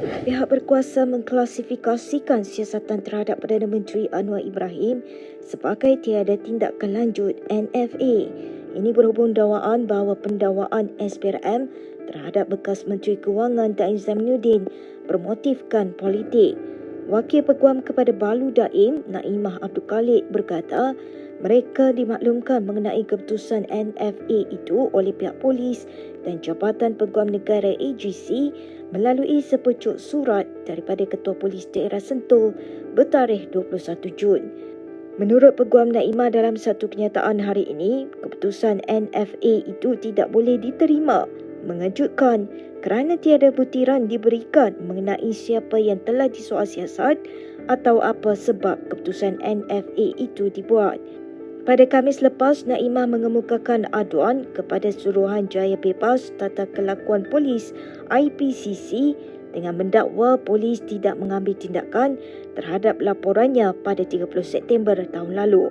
Pihak berkuasa mengklasifikasikan siasatan terhadap Perdana Menteri Anwar Ibrahim sebagai tiada tindakan lanjut NFA. Ini berhubung dakwaan bahawa pendakwaan SPRM terhadap bekas Menteri Kewangan Dain Zaminuddin bermotifkan politik. Wakil Peguam kepada Balu Daim, Naimah Abdul Khalid berkata, mereka dimaklumkan mengenai keputusan NFA itu oleh pihak polis dan Jabatan Peguam Negara AGC melalui sepucuk surat daripada Ketua Polis Daerah Sentul bertarikh 21 Jun. Menurut Peguam Naimah dalam satu kenyataan hari ini, keputusan NFA itu tidak boleh diterima. Mengejutkan kerana tiada butiran diberikan mengenai siapa yang telah disoal siasat atau apa sebab keputusan NFA itu dibuat. Pada Kamis lepas, Naimah mengemukakan aduan kepada Suruhan Jaya Bebas Tata Kelakuan Polis IPCC dengan mendakwa polis tidak mengambil tindakan terhadap laporannya pada 30 September tahun lalu.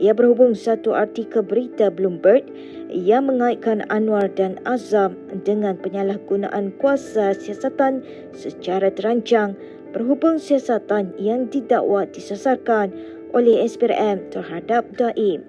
Ia berhubung satu artikel berita Bloomberg yang mengaitkan Anwar dan Azam dengan penyalahgunaan kuasa siasatan secara terancang berhubung siasatan yang didakwa disasarkan oleh SPRM terhadap Daim.